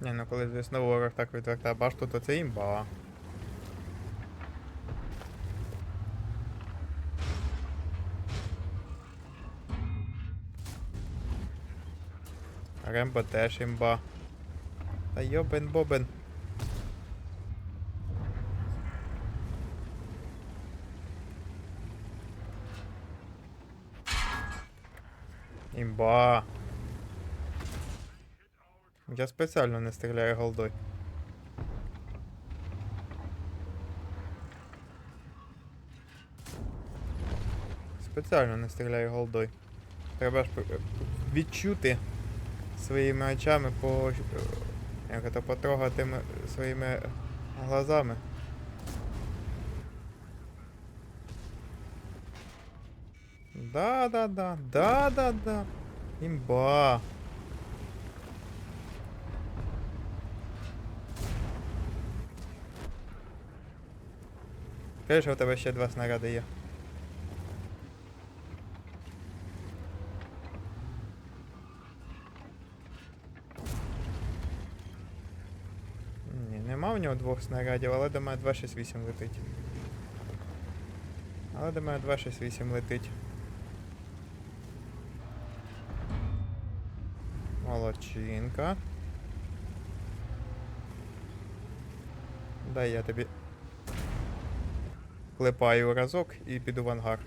Ні, ну коли звісно ворог так відвертає башту, то це імба. Рембо теж імба. Та йобен бобен. Імба. Я спеціально не стріляю голдой. Спеціально не стріляю голдой. Треба ж відчути своїми очами по. Як це потрогати своїми глазами. Да, да, да, да, да, да. Імба. Кажеш, у тебе ще два снаряди є. Ні, нема в нього двох снарядів, але до мене 268 летить. Але до мене 268 летить. Молодчинка. Дай я тобі Клепаю разок і піду в ангар.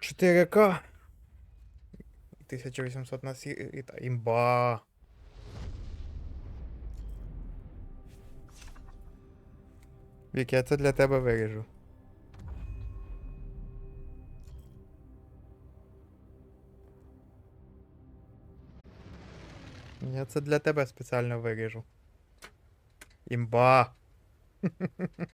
Чотири К. 1800 на сі... і та- Імба. Вік, я це для тебе виріжу. Я це для тебе спеціально виріжу. Імба.